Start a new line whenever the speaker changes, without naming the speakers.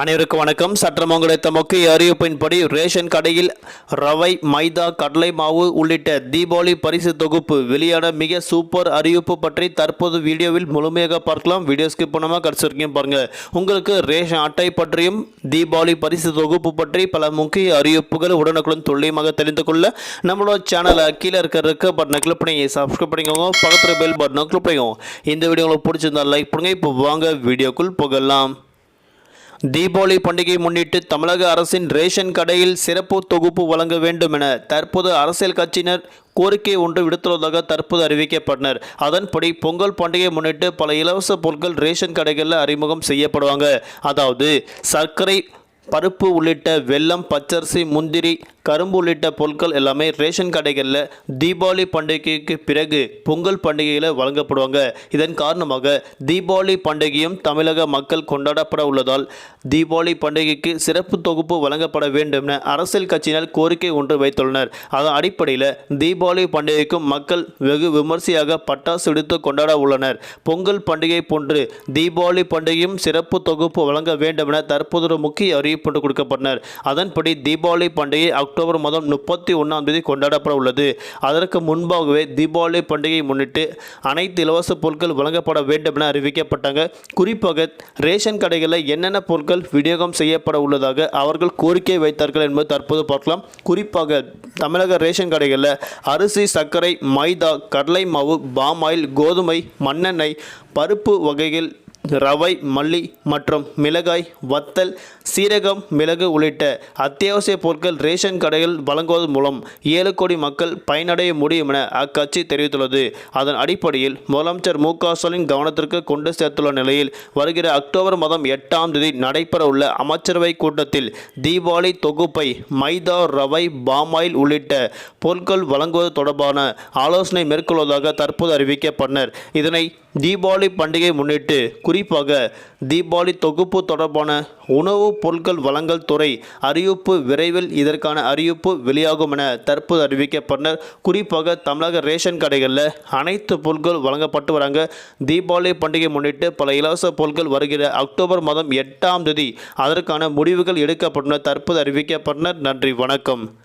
அனைவருக்கும் வணக்கம். சற்றம் கிடைத்த முக்கிய அறிவிப்பின்படி ரேஷன் கடையில் ரவை மைதா கடலை மாவு உள்ளிட்ட தீபாவளி பரிசு தொகுப்பு வெளியான மிக சூப்பர் அறிவிப்பு பற்றி தற்போது வீடியோவில் முழுமையாக பார்க்கலாம். வீடியோ ஸ்கிப் பண்ணாமல் கடைசி பாருங்கள் உங்களுக்கு ரேஷன் அட்டை பற்றியும் தீபாவளி பரிசு தொகுப்பு பற்றி பல முக்கிய அறிவிப்புகள் உடனுக்குடன் துல்லியமாக தெரிந்து கொள்ள நம்மளோட சேனலை கீழே இருக்க இருக்க பட்டனை கிளிக் பண்ணி சப்ஸ்கிரைப் பண்ணிக்கோங்க. பக்கத்தில் பெல் பட்டனை கிளிக் பண்ணிக்கோங்க. இந்த வீடியோ உங்களுக்கு பிடிச்சிருந்தா லைக் பண்ணுங்கள் இப்போ வாங்க வீடியோக்குள் போகலாம். தீபாவளி பண்டிகையை முன்னிட்டு தமிழக அரசின் ரேஷன் கடையில் சிறப்பு தொகுப்பு வழங்க வேண்டும் என தற்போது அரசியல் கட்சியினர் கோரிக்கை ஒன்று விடுத்துள்ளதாக தற்போது அறிவிக்கப்பட்டனர். அதன்படி பொங்கல் பண்டிகையை முன்னிட்டு பல இலவச பொருட்கள் ரேஷன் கடைகளில் அறிமுகம் செய்யப்படுவாங்க. அதாவது சர்க்கரை பருப்பு உள்ளிட்ட வெல்லம் பச்சரிசி முந்திரி கரும்பு உள்ளிட்ட பொருட்கள் எல்லாமே ரேஷன் கடைகளில் தீபாவளி பண்டிகைக்கு பிறகு பொங்கல் பண்டிகையில் வழங்கப்படுவாங்க. இதன் காரணமாக தீபாவளி பண்டிகையும் தமிழக மக்கள் கொண்டாடப்பட உள்ளதால் தீபாவளி பண்டிகைக்கு சிறப்பு தொகுப்பு வழங்கப்பட வேண்டும் என அரசியல் கட்சியினர் கோரிக்கை ஒன்று வைத்துள்ளனர். அதன் அடிப்படையில் தீபாவளி பண்டிகைக்கும் மக்கள் வெகு விமர்சையாக பட்டாசு வெடித்து கொண்டாட உள்ளனர். பொங்கல் பண்டிகை போன்று தீபாவளி பண்டிகையும் சிறப்பு தொகுப்பு வழங்க வேண்டும் என தற்போது ஒரு முக்கிய அறிவிப்பு கொடுக்கப்பட்டனர். அதன்படி தீபாவளி பண்டிகை அக்டோபர் மாதம் முப்பத்தி ஒன்றாம் தேதி கொண்டாடப்பட உள்ளது. அதற்கு முன்பாகவே தீபாவளி பண்டிகையை முன்னிட்டு அனைத்து இலவச பொருட்கள் வழங்கப்பட வேண்டும் என அறிவிக்கப்பட்டாங்க. குறிப்பாக ரேஷன் கடைகளில் என்னென்ன பொருட்கள் விநியோகம் செய்யப்பட உள்ளதாக அவர்கள் கோரிக்கை வைத்தார்கள் என்பது தற்போது பார்க்கலாம். குறிப்பாக தமிழக ரேஷன் கடைகளில் அரிசி சர்க்கரை மைதா கடலை மாவு பாமாயில் கோதுமை மண்ணெண்ணெய் பருப்பு வகைகள் ரவை மல்லி மற்றும் மிளகாய் வத்தல் சீரகம் மிளகு உள்ளிட்ட அத்தியாவசிய பொருட்கள் ரேஷன் கடையில் வழங்குவதன் மூலம் ஏழு கோடி மக்கள் பயனடைய முடியும் என அக்கட்சி தெரிவித்துள்ளது. அதன் அடிப்படையில் முதலமைச்சர் மு க ஸ்டாலின் கவனத்திற்கு கொண்டு சேர்த்துள்ள நிலையில் வருகிற அக்டோபர் மாதம் எட்டாம் தேதி நடைபெற உள்ள அமைச்சரவை கூட்டத்தில் தீபாவளி தொகுப்பை மைதா ரவை பாமாயில் உள்ளிட்ட பொருட்கள் வழங்குவது தொடர்பான ஆலோசனை மேற்கொள்வதாக தற்போது அறிவிக்கப்பட்டனர். இதனை தீபாவளி பண்டிகை முன்னிட்டு குறிப்பாக தீபாவளி தொகுப்பு தொடர்பான உணவுப் பொருட்கள் வழங்கல் துறை அறிவிப்பு விரைவில் இதற்கான அறிவிப்பு வெளியாகும் என தற்போது அறிவிக்கப்பட்டனர் குறிப்பாக தமிழக ரேஷன் கடைகளில் அனைத்து பொருட்கள் வழங்கப்பட்டு வராங்க. தீபாவளி பண்டிகை முன்னிட்டு பல இலவச பொருட்கள் வருகிற அக்டோபர் மாதம் எட்டாம் தேதி அதற்கான முடிவுகள் எடுக்கப்பட்டன தற்போது அறிவிக்கப்பட்டனர் நன்றி வணக்கம்.